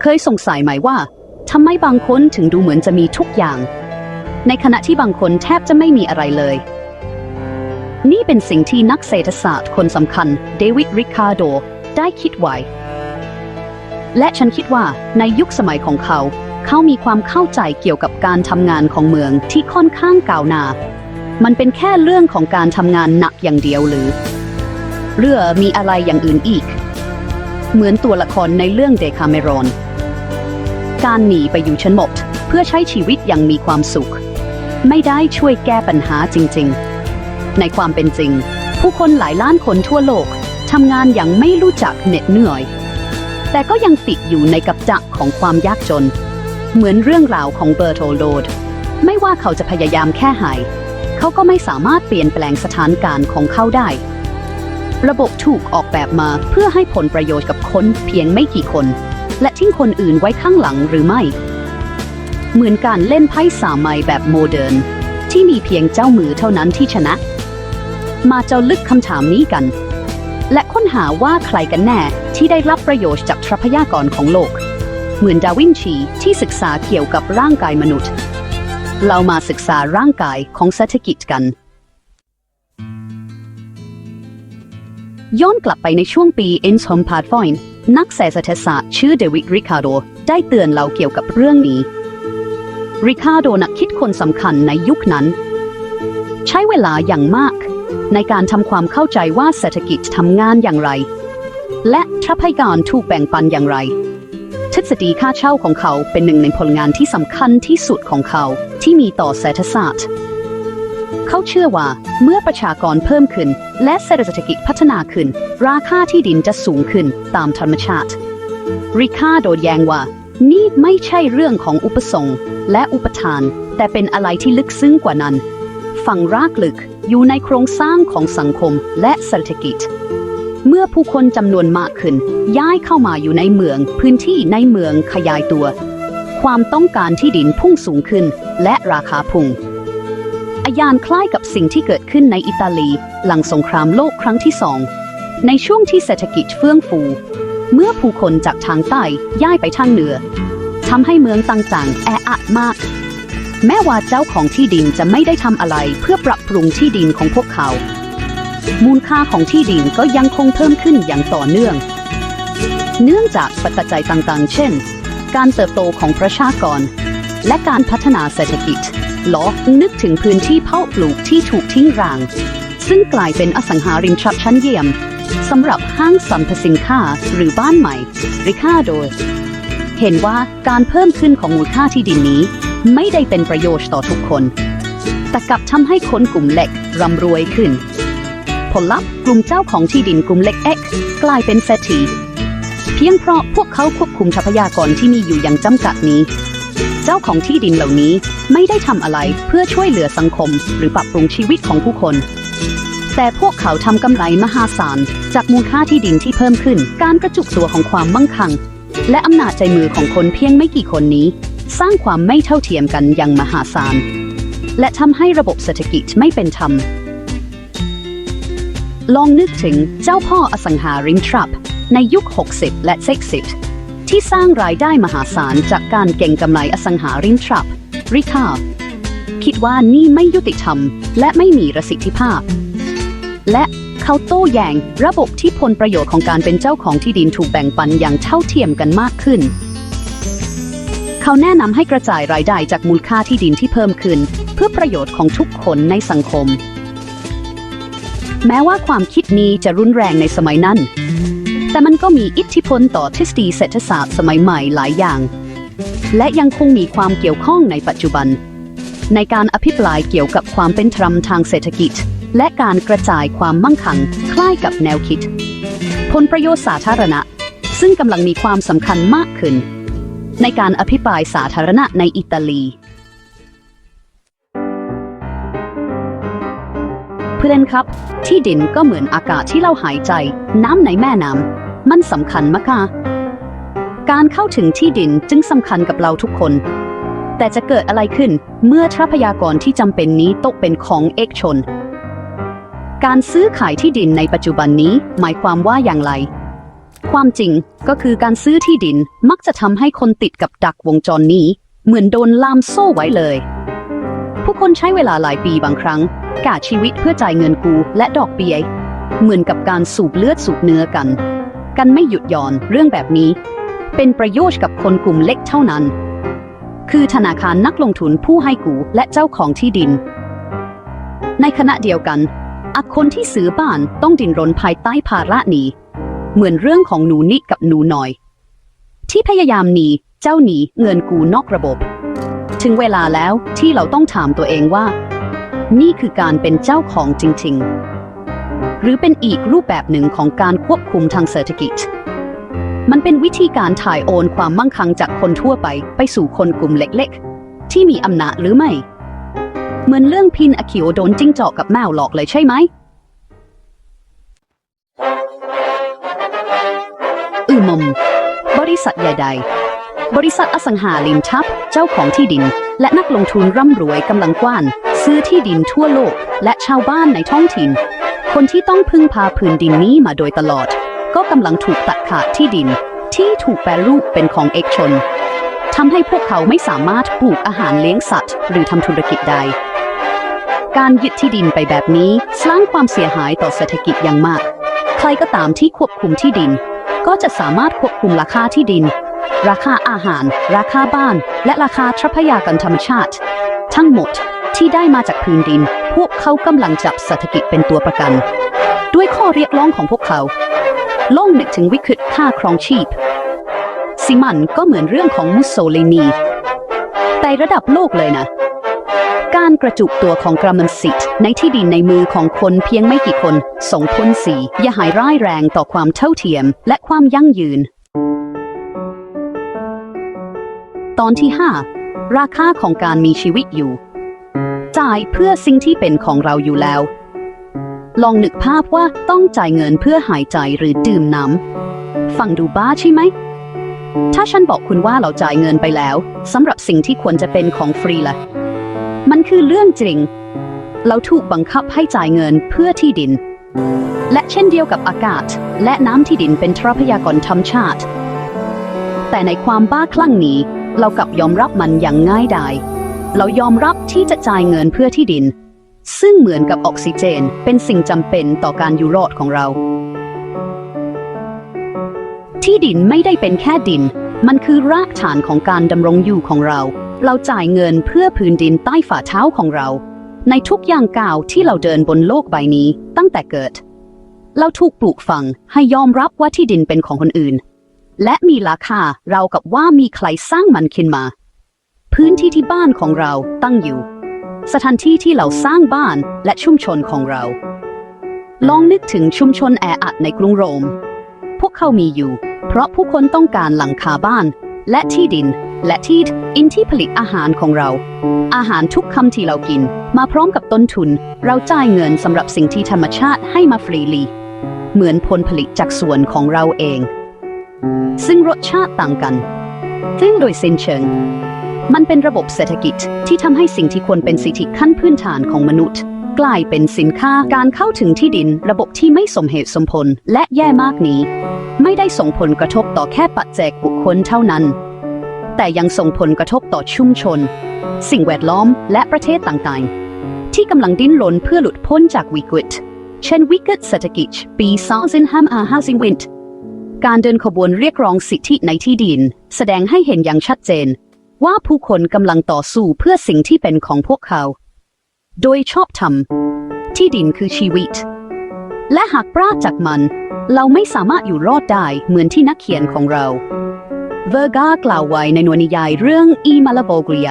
เคยสงสัยไหมว่าทำไมบางคนถึงดูเหมือนจะมีทุกอย่าง ในขณะที่บางคนแทบจะไม่มีอะไรเลย นี่เป็นสิ่งที่นักเศรษฐศาสตร์คนสำคัญเดวิดริคาร์โดได้คิดไว้ และฉันคิดว่าในยุคสมัยของเขา เขามีความเข้าใจเกี่ยวกับการทำงานของเมืองที่ค่อนข้างก้าวหนา มันเป็นแค่เรื่องของการทำงานหนักอย่างเดียวหรือ เรือมีอะไรอย่างอื่นอีก เหมือนตัวละครในเรื่องเดคาเมรอน การหนีไปอยู่ชนบทเพื่อใช้ชีวิตอย่างมีความสุข ไม่ได้ช่วยแก้ปัญหาจริง ๆ ในความเป็นจริง ผู้คนหลายล้านคนทั่วโลกทำงานอย่างไม่รู้จักเหน็ดเหนื่อย แต่ก็ยังติดอยู่ในกับจักของความยากจน เหมือนเรื่องราวของเบอร์โทโลด ไม่ว่าเขาจะพยายามแค่ไหนเขาก็ไม่สามารถเปลี่ยนแปลงสถานการณ์ของเขาได้ ระบบถูกออกแบบมาเพื่อให้ผลประโยชน์กับคนเพียงไม่กี่คน และทิ้งคนอื่นไว้ข้างหลังหรือไม่ เหมือนการเล่นไพ่สามใบแบบโมเดิร์นที่มีเพียงเจ้ามือเท่านั้นที่ชนะ มาเจ้าลึกคำถามนี้กัน และค้นหาว่าใครกันแน่ที่ได้รับประโยชน์จากทรัพยากรของโลก เหมือนดาวินชีที่ศึกษาเกี่ยวกับร่างกายมนุษย์ เรามาศึกษาร่างกายของเศรษฐกิจกันย้อนกลับไปในช่วงปี i n s h o m p a d f o i n นักเศรษฐศาสตร์ชื่อเดวิดริคาร์โดได้เตือนเราเกี่ยวกับเรื่องนี้ริคาร์โดนักคิดคนสำคัญในยุคนั้น ใช้เวลาอย่างมาก ในการทำความเข้าใจว่าเศรษฐกิจทำงานอย่างไร และทรัพยากรถูกแบ่งปันอย่างไร ทฤษฎีค่าเช่าของเขาเป็นหนึ่งในผลงานที่สำคัญที่สุดของเขาที่มีต่อเศรษฐศาสตร์ เขาเชื่อว่าเมื่อประชากรเพิ่มขึ้น และเศรษฐกิจพัฒนาขึ้น ราคาที่ดินจะสูงขึ้นตามธรรมชาติริคาโดแยงว่า นี่ไม่ใช่เรื่องของอุปสงค์และอุปทาน แต่เป็นอะไรที่ลึกซึ้งกว่านั้น ฝังรากลึกอยู่ในโครงสร้างของสังคมและเศรษฐกิจ เมื่อผู้คนจำนวนมากขึ้น ย้ายเข้ามาอยู่ในเมือง พื้นที่ในเมืองขยายตัว ความต้องการที่ดินพุ่งสูงขึ้น และราคาพุ่ง อาญานคล้ายกับสิ่งที่เกิดขึ้นในอิตาลี หลังสงครามโลกครั้งที่สอง ในช่วงที่เศรษฐกิจเฟื่องฟู เมื่อผู้คนจากทางใต้ย้ายไปทางเหนือทำให้เมืองต่างๆ แออัดมาก แม้ว่าเจ้าของที่ดินจะไม่ได้ทำอะไรเพื่อปรับปรุงที่ดินของพวกเขา มูลค่าของที่ดินก็ยังคงเพิ่มขึ้นอย่างต่อเนื่อง เนื่องจากปัจจัยต่างๆ เช่น การเติบโตของประชากร และการพัฒนาเศรษฐกิจ ล้อนึกถึงพื้นที่เพาะปลูกที่ถูกทิ้งร้าง ซึ่งกลายเป็นอสังหาริมทรัพย์ชั้นเยี่ยมสำหรับห้างสรรพสินค้าหรือบ้านใหม่ริค่าโดย เห็นว่าการเพิ่มขึ้นของมูลค่าที่ดินนี้ ไม่ได้เป็นประโยชน์ต่อทุกคน แต่กลับทำให้คนกลุ่มเล็กร่ำรวยขึ้น ผลลัพธ์กลุ่มเจ้าของที่ดินกลุ่มเล็ก X กลายเป็นเศรษฐีเพียงเพราะพวกเขาควบคุมทรัพยากรที่มีอยู่อย่างจำกัดนี้ เจ้าของที่ดินเหล่านี้ ไม่ได้ทำอะไรเพื่อช่วยเหลือสังคม หรือปรับปรุงชีวิตของผู้คน แต่พวกเขาทำกำไรมหาศาล จากมูลค่าที่ดินที่เพิ่มขึ้น การกระจุกตัวของความมั่งคั่ง และอำนาจใจมือของคนเพียงไม่กี่คนนี้ สร้างความไม่เท่าเทียมกันอย่างมหาศาล และทำให้ระบบเศรษฐกิจไม่เป็นธรรม ลองนึกถึงเจ้าพ่ออสังหาริมทรัพย์ ในยุค 60 และ 60ที่สร้างรายได้มหาศาลจากการเก่งกำไรอสังหาริมทรัพย์ ริคาร์คิดว่านี่ไม่ยุติธรรม และไม่มีประสิทธิภาพ และเขาโต้แย้งระบบที่ผลประโยชน์ของการเป็นเจ้าของที่ดินถูกแบ่งปันอย่างเท่าเทียมกันมากขึ้น เขาแนะนำให้กระจายรายได้จากมูลค่าที่ดินที่เพิ่มขึ้น เพื่อประโยชน์ของทุกคนในสังคม แม้ว่าความคิดนี้จะรุนแรงในสมัยนั้น แต่มันก็มีอิทธิพลต่อทฤษฎีเศรษฐศาสตร์สมัยใหม่หลายอย่าง และยังคงมีความเกี่ยวข้องในปัจจุบัน ในการอภิปรายเกี่ยวกับความเป็นธรรมทางเศรษฐกิจ และการกระจายความมั่งคั่งคล้ายกับแนวคิด ผลประโยชน์สาธารณะ ซึ่งกำลังมีความสำคัญมากขึ้น ในการอภิปรายสาธารณะในอิตาลีเพื่อนครับ ที่ดินก็เหมือนอากาศที่เราหายใจ น้ำในแม่น้ำมันสำคัญมากค่ะ การเข้าถึงที่ดินจึงสำคัญกับเราทุกคน แต่จะเกิดอะไรขึ้นเมื่อทรัพยากรที่จำเป็นนี้ตกเป็นของเอกชน การซื้อขายที่ดินในปัจจุบันนี้หมายความว่าอย่างไร ความจริงก็คือการซื้อที่ดินมักจะทำให้คนติดกับดักวงจรนี้ เหมือนโดนล่ามโซ่ไว้เลย ผู้คนใช้เวลาหลายปีบางครั้งกาชีวิตเพื่อจ่ายเงินกูและดอกเบี้ยเหมือนกับการสูบเลือดสูบเนื้อกัน กันไม่หยุดหย่อนเรื่องแบบนี้ เป็นประโยชน์กับคนกลุ่มเล็กเท่านั้น คือธนาคารนักลงทุนผู้ให้กู้และเจ้าของที่ดิน ในขณะเดียวกันอักคนที่ซื้อบ้านต้องดิ้นรนภายใต้ภาระหนี้ เหมือนเรื่องของหนูนิดกับหนูน่อย ที่พยายามหนีเจ้าหนีเงินกู้นอกระบบ ถึงเวลาแล้วที่เราต้องถามตัวเองว่า นี่คือการเป็นเจ้าของจริง ๆ หรือเป็นอีกรูปแบบหนึ่งของการควบคุมทางเศรษฐกิจ มันเป็นวิธีการถ่ายโอนความมั่งคั่งจากคนทั่วไปไปสู่คนกลุ่มเล็กๆ ที่มีอำนาจหรือไม่ เหมือนเรื่องพินอคิโอโดนจิ้งจอกกับแมวหลอกเลยใช่ไหมอืมม บริษัทใหญ่ๆบริษัทอสังหาริมทรัพย์ เจ้าของที่ดิน และนักลงทุนร่ำรวยกำลังกว้าน ซื้อที่ดินทั่วโลก และชาวบ้านในท้องถิ่น คนที่ต้องพึ่งพาพื้นดินนี้มาโดยตลอด กำลังถูกตัดขาดที่ดิน ที่ถูกแปรรูปเป็นของเอกชนทำให้พวกเขาไม่สามารถปลูกอาหารเลี้ยงสัตว์ หรือทำธุรกิจใด การยึดที่ดินไปแบบนี้สร้างความเสียหายต่อเศรษฐกิจอย่างมาก ใครก็ตามที่ควบคุมที่ดิน ก็จะสามารถควบคุมราคาที่ดิน ราคาอาหาร ราคาบ้าน และราคาทรัพยากรธรรมชาติ ทั้งหมดที่ได้มาจากพื้นดิน พวกเขากำลังจับเศรษฐกิจเป็นตัวประกัน ด้วยข้อเรียกร้องของพวกเขา ลองนึกถึงวิกฤตค่าครองชีพ สิมันก็เหมือนเรื่องของมุสโซลินีแต่ระดับโลกเลยนะ การกระจุกตัวของกรรมสิทธิ์ในที่ดินในมือของคนเพียงไม่กี่คนส่งผลเสียอย่าหายร้ายแรงต่อความเท่าเทียมและความยั่งยืน ตอนที่ 5 ราคาของการมีชีวิตอยู่ จ่ายเพื่อสิ่งที่เป็นของเราอยู่แล้ว ลองนึกภาพว่าต้องจ่ายเงินเพื่อหายใจหรือดื่มน้ำ ฟังดูบ้าใช่ไหม ถ้าฉันบอกคุณว่าเราจ่ายเงินไปแล้วสำหรับสิ่งที่ควรจะเป็นของฟรีล่ะ มันคือเรื่องจริง เราถูกบังคับให้จ่ายเงินเพื่อที่ดิน และเช่นเดียวกับอากาศ และน้ำที่ดินเป็นทรัพยากรธรรมชาติ แต่ในความบ้าคลั่งนี้ เรากลับยอมรับมันอย่างง่ายดาย เรายอมรับที่จะจ่ายเงินเพื่อที่ดิน ซึ่งเหมือนกับออกซิเจน เป็นสิ่งจำเป็นต่อการอยู่รอดของเรา ที่ดินไม่ได้เป็นแค่ดิน มันคือรากฐานของการดำรงอยู่ของเรา เราจ่ายเงินเพื่อพื้นดินใต้ฝ่าเท้าของเรา ในทุกอย่างก้าวที่เราเดินบนโลกใบนี้ตั้งแต่เกิด เราถูกปลูกฝังให้ยอมรับว่าที่ดินเป็นของคนอื่น และมีราคาเรากับว่ามีใครสร้างมันขึ้นมา พื้นที่ที่บ้านของเราตั้งอยู่ สถานที่ที่เราสร้างบ้านและชุมชนของเรา ลองนึกถึงชุมชนแออัดในกรุงโรม พวกเขามีอยู่ เพราะผู้คนต้องการหลังคาบ้าน และที่ดิน และที่อินที่ผลิตอาหารของเรา อาหารทุกคำที่เรากิน มาพร้อมกับต้นทุน เราจ่ายเงินสำหรับสิ่งที่ธรรมชาติให้มาฟรีลี เหมือนผลผลิตจากสวนของเราเอง ซึ่งรสชาติต่างกันซึ่งโดยสิ้นเชิง มันเป็นระบบเศรษฐกิจที่ทำให้สิ่งที่ควรเป็นสิทธิขั้นพื้นฐานของมนุษย์ กลายเป็นสินค้าการเข้าถึงที่ดิน ระบบที่ไม่สมเหตุสมผลและแย่มากนี้ ไม่ได้ส่งผลกระทบต่อแค่ปัจเจกบุคคลเท่านั้น แต่ยังส่งผลกระทบต่อชุมชน สิ่งแวดล้อมและประเทศต่างๆ ที่กำลังดิ้นรนเพื่อหลุดพ้นจากวิกฤตเช่นวิกฤตเศรษฐกิจปี2005วินการเดินขบวนเรียกร้องสิทธิในที่ดิน แสดงให้เห็นอย่างชัดเจน ว่าผู้คนกำลังต่อสู้เพื่อสิ่งที่เป็นของพวกเขา โดยชอบธรรม ที่ดินคือชีวิต และหากปราศจากมัน เราไม่สามารถอยู่รอดได้เหมือนที่นักเขียนของเรา เวอร์กากล่าวไว้ในนวนิยายเรื่องอีมาลาโบเกรีย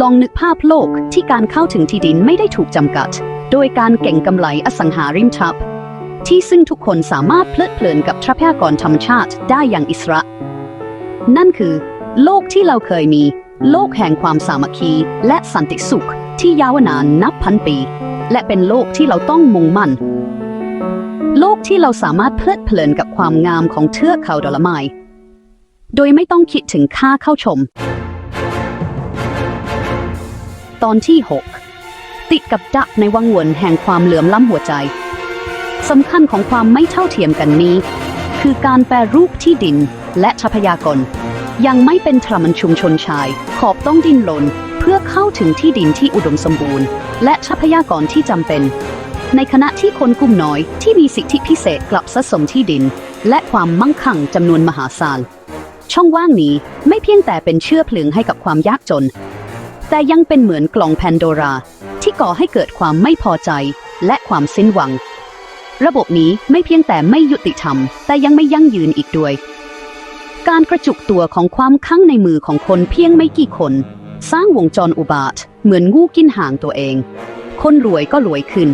ลองนึกภาพโลกที่การเข้าถึงที่ดินไม่ได้ถูกจำกัด โดยการเก่งกำไรอสังหาริมทรัพย์ ที่ซึ่งทุกคนสามารถเพลิดเพลินกับทรัพยากรธรรมชาติได้อย่างอิสระ นั่นคือ โลกที่เราเคยมี โลกแห่งความสามัคคี และสันติสุขที่ยาวนานนับพันปี และเป็นโลกที่เราต้องมุ่งมั่น โลกที่เราสามารถเพลิดเพลินกับความงามของเทือกเขาดอลไมโดยไม่ต้องคิดถึงค่าเข้าชม ตอนที่ 6 ติดกับดักในวังวนแห่งความเหลื่อมล้ำหัวใจสำคัญของความไม่เท่าเทียมกันนี้ คือการแปรรูปที่ดินและทรัพยากร ยังไม่เป็นธรรมชุมชนชาย ขอบต้องดิ้นรนเพื่อเข้าถึงที่ดินที่อุดมสมบูรณ์ และทรัพยากรที่จำเป็น ในขณะที่คนกลุ่มน้อยที่มีสิทธิพิเศษกลับสะสมที่ดิน และความมั่งคั่งจำนวนมหาศาล ช่องว่างนี้ไม่เพียงแต่เป็นเชื้อเพลิงให้กับความยากจน แต่ยังเป็นเหมือนกล่องแพนโดราที่ก่อให้เกิดความไม่พอใจและความสิ้นหวัง ระบบนี้ไม่เพียงแต่ไม่ยุติธรรม แต่ยังไม่ยั่งยืนอีกด้วย การกระจุกตัวของความข้างในมือของคนเพียงไม่กี่คน สร้างวงจรอุบาทเหมือนงูกินหางตัวเอง คนรวยก็รวยขึ้น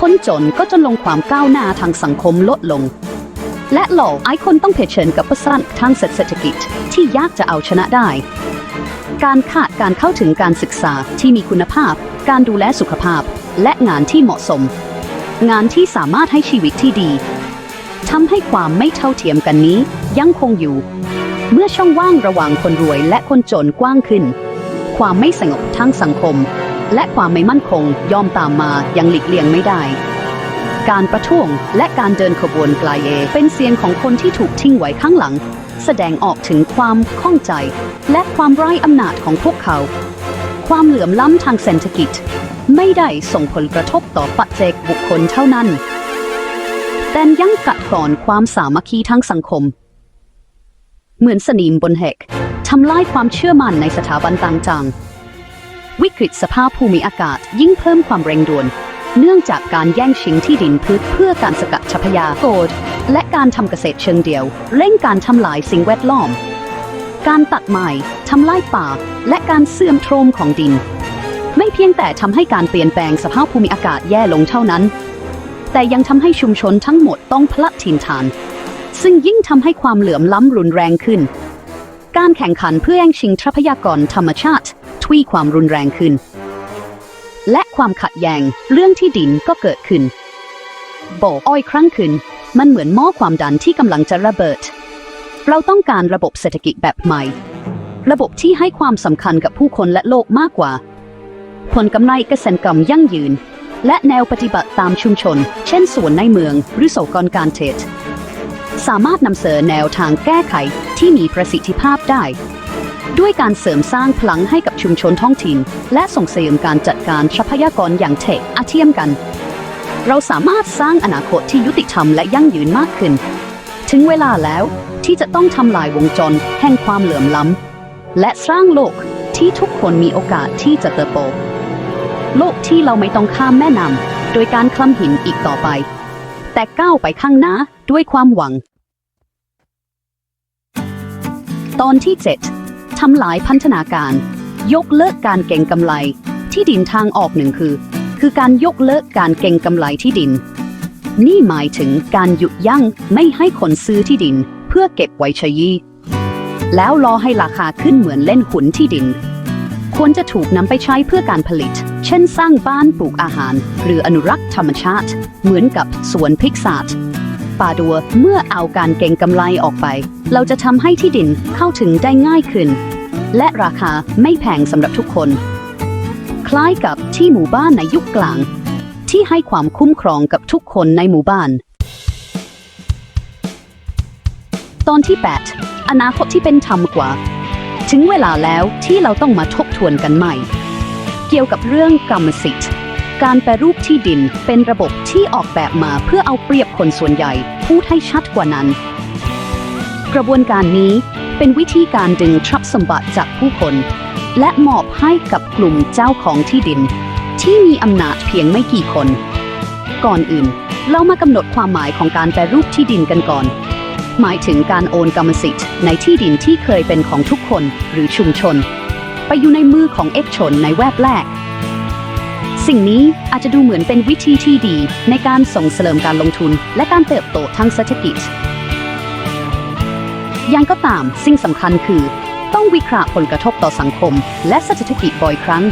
คนจนก็จนลงความก้าวหน้าทางสังคมลดลง และหลอกไอ้คนต้องเผชิญกับประสานทางเศรษฐกิจที่ยากจะเอาชนะได้ การขาดการเข้าถึงการศึกษาที่มีคุณภาพ การดูแลสุขภาพ และงานที่เหมาะสม งานที่สามารถให้ชีวิตที่ดี ทำให้ความไม่เท่าเทียมกันนี้ยังคงอยู่ เมื่อช่องว่างระหว่างคนรวยและคนจนกว้างขึ้น ความไม่สงบทั้งสังคม และความไม่มั่นคงย่อมตามมาอยังหลีกเลี่ยงไม่ได้ การประท้วงและการเดินขบวนกลายเอเป็นเสียงของคนที่ถูกทิ้งไว้ข้างหลัง แสดงออกถึงความข้องใจ และความไร้อำนาจของพวกเขา ความเหลื่อมล้ำทางเศรษฐกิจ ไม่ได้ส่งผลกระทบต่อปัจเจกบุคคลเท่านั้น แต่ยังกัดกร่อนความสามัคคีทางสังคม เหมือนสนิมบนเหกทำลายความเชื่อมั่นในสถาบันต่างๆ วิกฤตสภาพภูมิอากาศยิ่งเพิ่มความเร่งด่วน เนื่องจากการแย่งชิงที่ดินพืชเพื่อการสกัดทรัพยาโกรและการทำเกษตรเชิงเดียว เร่งการทำลายสิ่งแวดล้อม การตัดไม้ทำลายป่า และการเสื่อมโทรมของดิน ไม่เพียงแต่ทำให้การเปลี่ยนแปลงสภาพภูมิอากาศแย่ลงเท่านั้น แต่ยังทำให้ชุมชนทั้งหมดต้องพลัดถิ่นฐาน ซึ่งยิ่งทำให้ความเหลื่อมล้ำรุนแรงขึ้น การแข่งขันเพื่อแย่งชิงทรัพยากรธรรมชาติ ทวีความรุนแรงขึ้น และความขัดแย้งเรื่องที่ดินก็เกิดขึ้นโบกอ้อยครั้งขึ้น มันเหมือนหม้อความดันที่กำลังจะระเบิด เราต้องการระบบเศรษฐกิจแบบใหม่ ระบบที่ให้ความสำคัญกับผู้คนและโลกมากกว่า ผลกำไรเกษตรกรรมยั่งยืน และแนวปฏิบัติตามชุมชน เช่นสวนในเมืองหรือโสกรการเทศ สามารถนำเสนอแนวทางแก้ไขที่มีประสิทธิภาพได้ ด้วยการเสริมสร้างพลังให้กับชุมชนท้องถิ่น และส่งเสริมการจัดการทรัพยากรอย่างเทคอาเทียมกัน เราสามารถสร้างอนาคตที่ยุติธรรมและยั่งยืนมากขึ้น ถึงเวลาแล้วที่จะต้องทำลายวงจรแห่งความเหลื่อมล้ำและสร้างโลกที่ทุกคนมีโอกาสที่จะเติบโต โลกที่เราไม่ต้องข้ามแม่น้ำโดยการคลำหินอีกต่อไป แต่ก้าวไปข้างหน้าด้วยความหวัง ตอนที่ 7ทำลายพันธนาการ ยกเลิกการเก่งกำไร ที่ดินทางออกหนึ่งคือ คือการยกเลิกการเก่งกำไรที่ดิน นี่หมายถึงการหยุดยั้งไม่ให้คนซื้อที่ดิน เพื่อเก็บไว้ใช้ยีแล้วรอให้ราคาขึ้นเหมือนเล่นหุนที่ดิน ควรจะถูกนำไปใช้เพื่อการผลิต เช่นสร้างบ้านปลูกอาหาร หรืออนุรักษ์ธรรมชาติ เหมือนกับสวนพริกศาสตร์ป่าดัวเมื่อเอาการเก่งกำไรออกไป เราจะทำให้ที่ดินเข้าถึงได้ง่ายขึ้น และราคาไม่แพงสำหรับทุกคน คล้ายกับที่หมู่บ้านในยุคกลาง ที่ให้ความคุ้มครองกับทุกคนในหมู่บ้าน ตอนที่ 8 อนาคตที่เป็นธรรมกว่า ถึงเวลาแล้วที่เราต้องมาทบทวนกันใหม่ เกี่ยวกับเรื่องกรรมสิทธิ์ การแปรรูปที่ดินเป็นระบบที่ออกแบบมาเพื่อเอาเปรียบคนส่วนใหญ่ พูดให้ชัดกว่านั้น กระบวนการนี้เป็นวิธีการดึงทรัพย์สมบัติจากผู้คน และมอบให้กับกลุ่มเจ้าของที่ดิน ที่มีอำนาจเพียงไม่กี่คน ก่อนอื่น เรามากำหนดความหมายของการแปรรูปที่ดินกันก่อน หมายถึงการโอนกรรมสิทธิ์ในที่ดินที่เคยเป็นของทุกคนหรือชุมชน ไปอยู่ในมือของเอกชนในแวบแรก สิ่งนี้อาจจะดูเหมือนเป็นวิธีที่ดีในการส่งเสริมการลงทุนและการเติบโตทางเศรษฐกิจย่างก็ตามสิ่งสำคัญคือ ต้องวิเคราะห์ผลกระทบต่อสังคม และเศรษฐกิจบ่อยครั้ง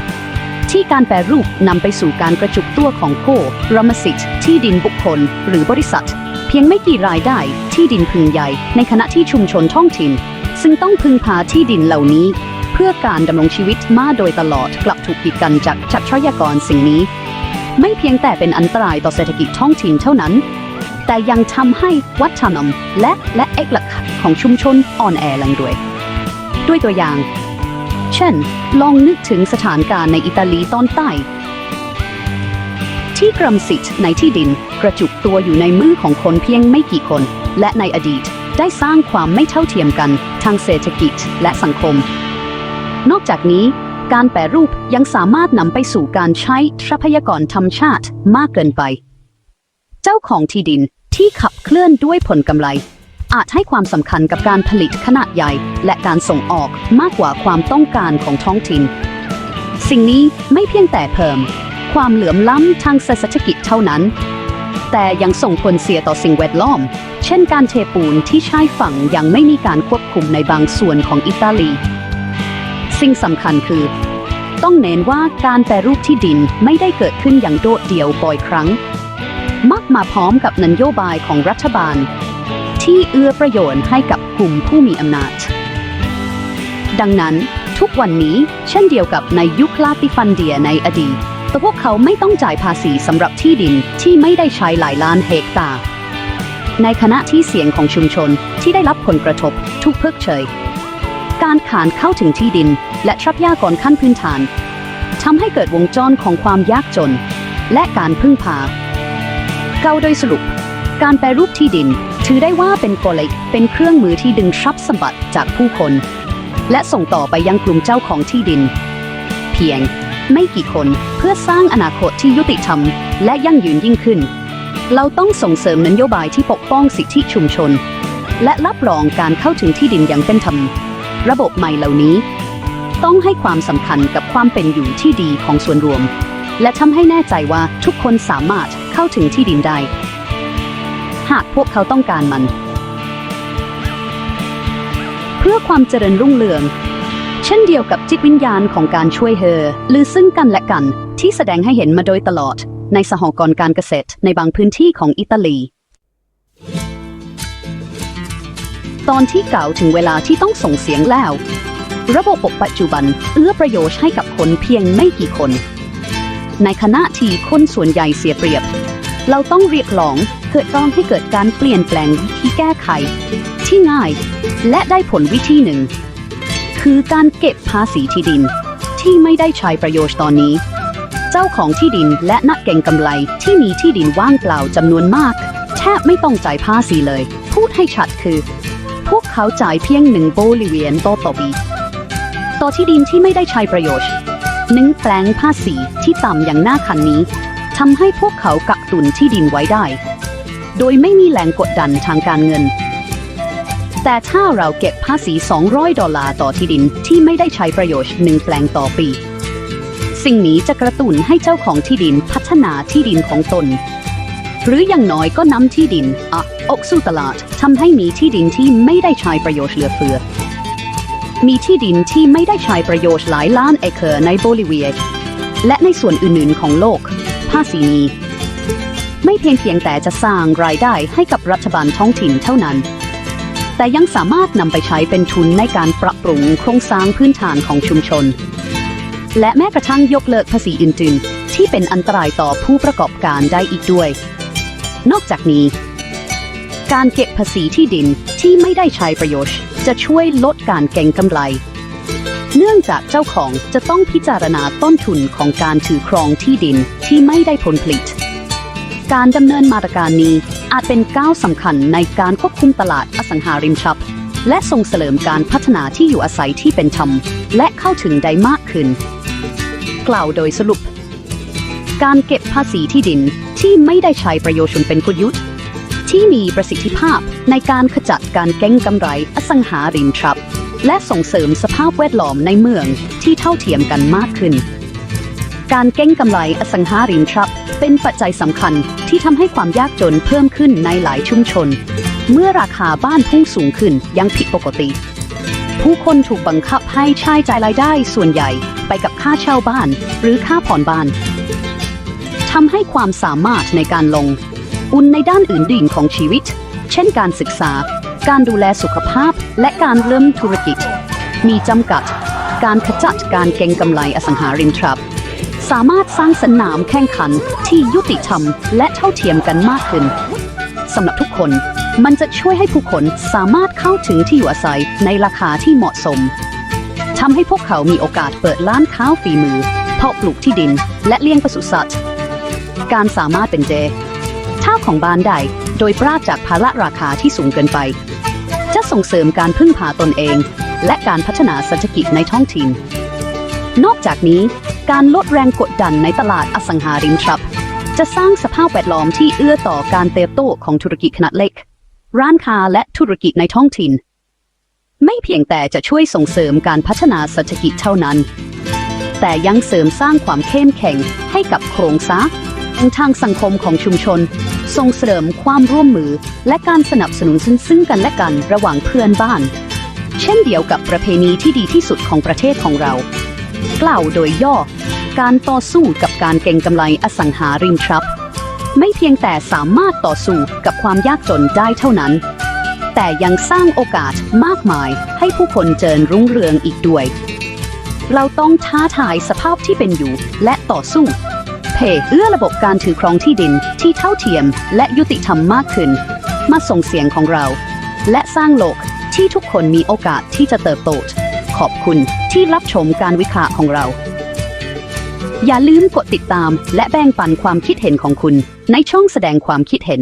ที่การแปรรูปนำไปสู่การกระจุกตัวของโครมสิทธิ์ที่ดินบุคคล หรือบริษัท เพียงไม่กี่รายได้ที่ดินพึงใหญ่ ในขณะที่ชุมชนท้องถิ่นซึ่งต้องพึงพาที่ดินเหล่านี้ พื่อการดำรงชีวิตมาโดยตลอดกลับถูกกีดกันจากจักรยากรสิ่งนี้ ไม่เพียงแต่เป็นอันตรายต่อเศรษฐกิจท้องถิ่นเท่านั้น แต่ยังทำให้วัฒนธรรมและและเอกลักษณ์ของชุมชนอ่อนแอลงด้วย ด้วยตัวอย่าง เช่น ลองนึกถึงสถานการณ์ในอิตาลีตอนใต้ ที่กรมสิทธิ์ในที่ดินกระจุกตัวอยู่ในมือของคนเพียงไม่กี่คน และในอดีตได้สร้างความไม่เท่าเทียมกันทางเศรษฐกิจและสังคม นอกจากนี้ การแปรรูปยังสามารถนำไปสู่การใช้ทรัพยากรธรรมชาติมากเกินไป เจ้าของที่ดินที่ขับเคลื่อนด้วยผลกำไร อาจให้ความสำคัญกับการผลิตขนาดใหญ่ และการส่งออกมากกว่าความต้องการของท้องถิ่น สิ่งนี้ไม่เพียงแต่เพิ่ม ความเหลื่อมล้ำทางเศรษฐกิจเท่านั้น แต่ยังส่งผลเสียต่อสิ่งแวดล้อม เช่นการเทปูนที่ชายฝั่งยังไม่มีการควบคุมในบางส่วนของอิตาลี สิ่งสำคัญคือ ต้องเน้นว่าการแปรรูปที่ดินไม่ได้เกิดขึ้นอย่างโดดเดี่ยวบ่อยครั้ง มักมาพร้อมกับนโยบายของรัฐบาล ที่เอื้อประโยชน์ให้กับกลุ่มผู้มีอำนาจ ดังนั้นทุกวันนี้เช่นเดียวกับในยุคลาติฟันเดียในอดีต แต่พวกเขาไม่ต้องจ่ายภาษีสำหรับที่ดินที่ไม่ได้ใช้หลายล้านเฮกตาร์ในขณะที่เสียงของชุมชนที่ได้รับผลกระทบถูกเพิกเฉย การขานเข้าถึงที่ดิน และทรัพยากรขั้นพื้นฐานทำให้เกิดวงจรของความยากจน และการพึ่งพา เกาโดยสรุป การแปรรูปที่ดิน ถือได้ว่าเป็นกลเล็กเป็นเครื่องมือที่ดึงทรัพย์สมบัติจากผู้คน และส่งต่อไปยังกลุ่มเจ้าของที่ดิน เพียงไม่กี่คนเพื่อสร้างอนาคตที่ยุติธรรม และยั่งยืนยิ่งขึ้น เราต้องส่งเสริมนโยบายที่ปกป้องสิทธิชุมชน และรับรองการเข้าถึงที่ดินอย่างเป็นธรรม ระบบใหม่เหล่านี้ ต้องให้ความสำคัญกับความเป็นอยู่ที่ดีของส่วนรวม และทำให้แน่ใจว่าทุกคนสามารถเข้าถึงที่ดินได้ หากพวกเขาต้องการมัน เพื่อความเจริญรุ่งเรือง เช่นเดียวกับจิตวิญญาณของการช่วยเหลือหรือซึ่งกันและกันที่แสดงให้เห็นมาโดยตลอดในสหกรณ์การเกษตรในบางพื้นที่ของอิตาลี ตอนที่เก่าถึงเวลาที่ต้องส่งเสียงแล้ว ระบบปัจจุบันเอื้อประโยชน์ให้กับคนเพียงไม่กี่คน ในขณะที่คนส่วนใหญ่เสียเปรียบ เราต้องเรียกร้องเกิดต้องให้เกิดการเปลี่ยนแปลงวิธีแก้ไข ที่ง่ายและได้ผลวิธีหนึ่ง คือการเก็บภาษีที่ดิน ที่ไม่ได้ใช้ประโยชน์ตอนนี้ เจ้าของที่ดินและนักเก็งกำไรที่มีที่ดินว่างเปล่าจำนวนมาก แทบไม่ต้องจ่ายภาษีเลย พูดให้ชัดคือ พวกเขาจ่ายเพียงหนึ่งโบลิเวียนต่อต่อปีต่อที่ดินที่ไม่ได้ใช้ประโยชน์หนึ่งแปลงภาษีที่ต่ำอย่างน่าคันนี้ทำให้พวกเขากักตุนที่ดินไว้ได้ โดยไม่มีแรงกดดันทางการเงิน แต่ถ้าเราเก็บภาษี 200 ดอลลาร์ต่อที่ดินที่ไม่ได้ใช้ประโยชน์หนึ่งแปลงต่อปี สิ่งนี้จะกระตุ้นให้เจ้าของที่ดินพัฒนาที่ดินของตน หรืออย่างน้อยก็นำที่ดินอะออกสู่ตลาดทำให้มีที่ดินที่ไม่ได้ใช้ประโยชน์เหลือเฟือ มีที่ดินที่ไม่ได้ใช้ประโยชน์หลายล้านเอเคอร์ในโบลิเวีย และในส่วนอื่นๆของโลก ภาษีนี้ ไม่เพียงเพียงแต่จะสร้างรายได้ให้กับรัฐบาลท้องถิ่นเท่านั้น แต่ยังสามารถนำไปใช้เป็นทุนในการปรับปรุงโครงสร้างพื้นฐานของชุมชน และแม้กระทั่งยกเลิกภาษีอื่นๆที่เป็นอันตรายต่อผู้ประกอบการได้อีกด้วย นอกจากนี้ การเก็บภาษีที่ดินที่ไม่ได้ใช้ประโยชน์ จะช่วยลดการเก็งกำไร เนื่องจากเจ้าของจะต้องพิจารณาต้นทุนของการถือครองที่ดินที่ไม่ได้ผลผลิต การดำเนินมาตรการนี้อาจเป็นก้าวสำคัญในการควบคุมตลาดอสังหาริมทรัพย์ และส่งเสริมการพัฒนาที่อยู่อาศัยที่เป็นธรรม และเข้าถึงได้มากขึ้น กล่าวโดยสรุป การเก็บภาษีที่ดินที่ไม่ได้ใช้ประโยชน์เป็นกลยุทธ์ ที่มีประสิทธิภาพในการขจัดการแก้งกำไรอสังหาริมทรัพย์ และส่งเสริมสภาพแวดล้อมในเมืองที่เท่าเทียมกันมากขึ้น การเก้งกำไรอสังหาริมทรัพย์ เป็นปัจจัยสำคัญที่ทำให้ความยากจนเพิ่มขึ้นในหลายชุมชน เมื่อราคาบ้านพุ่งสูงขึ้นยังผิดปกติ ผู้คนถูกบังคับให้ใช้จ่ายรายได้ส่วนใหญ่ไปกับค่าเช่าบ้าน หรือค่าผ่อนบ้าน ทำให้ความสามารถในการลง อุนในด้านอื่นๆของชีวิต เช่นการศึกษา การดูแลสุขภาพ และการเริ่มธุรกิจ มีจำกัด การขจัดการเก็งกำไรอสังหาริมทรัพย์ สามารถสร้างสนามแข่งขันที่ยุติธรรมและเท่าเทียมกันมากขึ้นสำหรับทุกคนมันจะช่วยให้ผู้คนสามารถเข้าถึงที่อยู่อาศัยในราคาที่เหมาะสมทำให้พวกเขามีโอกาสเปิดร้านค้าฝีมือ เพาะปลูกที่ดิน และเลี้ยงปศุสัตว์ การสามารถเป็นเจถ้าของบ้านใดโดยปราศจากภาระราคาที่สูงเกินไป จะส่งเสริมการพึ่งพาตนเอง และการพัฒนาเศรษฐกิจในท้องถิ่น นอกจากนี้ การลดแรงกดดันในตลาดอสังหาริมทรัพย์ จะสร้างสภาพแวดล้อมที่เอื้อต่อการเติบโตของธุรกิจขนาดเล็ก ร้านค้าและธุรกิจในท้องถิ่น ไม่เพียงแต่จะช่วยส่งเสริมการพัฒนาเศรษฐกิจเท่านั้น แต่ยังเสริมสร้างความเข้มแข็งให้กับโครงสร้า งทางสังคมของชุมชน ส่งเสริมความร่วมมือ และการสนับสนุนซึ่งซึ่งกันและกันระหว่างเพื่อนบ้าน เช่นเดียวกับประเพณีที่ดีที่สุดของประเทศของเรา กล่าวโดยย่อ การต่อสู้กับการเก็งกำไรอสังหาริมทรัพย์ ไม่เพียงแต่สามารถต่อสู้กับความยากจนได้เท่านั้น แต่ยังสร้างโอกาสมากมายให้ผู้คนเจริญรุ่งเรืองอีกด้วยเราต้องท้าทายสภาพที่เป็นอยู่และต่อสู้ เพเอื้อระบบการถือครองที่ดินที่เท่าเทียมและยุติธรรมมากขึ้น มาส่งเสียงของเรา และสร้างโลกที่ทุกคนมีโอกาสที่จะเติบโต ขอบคุณที่รับชมการวิเคราะห์ของเรา อย่าลืมกดติดตามและแบ่งปันความคิดเห็นของคุณในช่องแสดงความคิดเห็น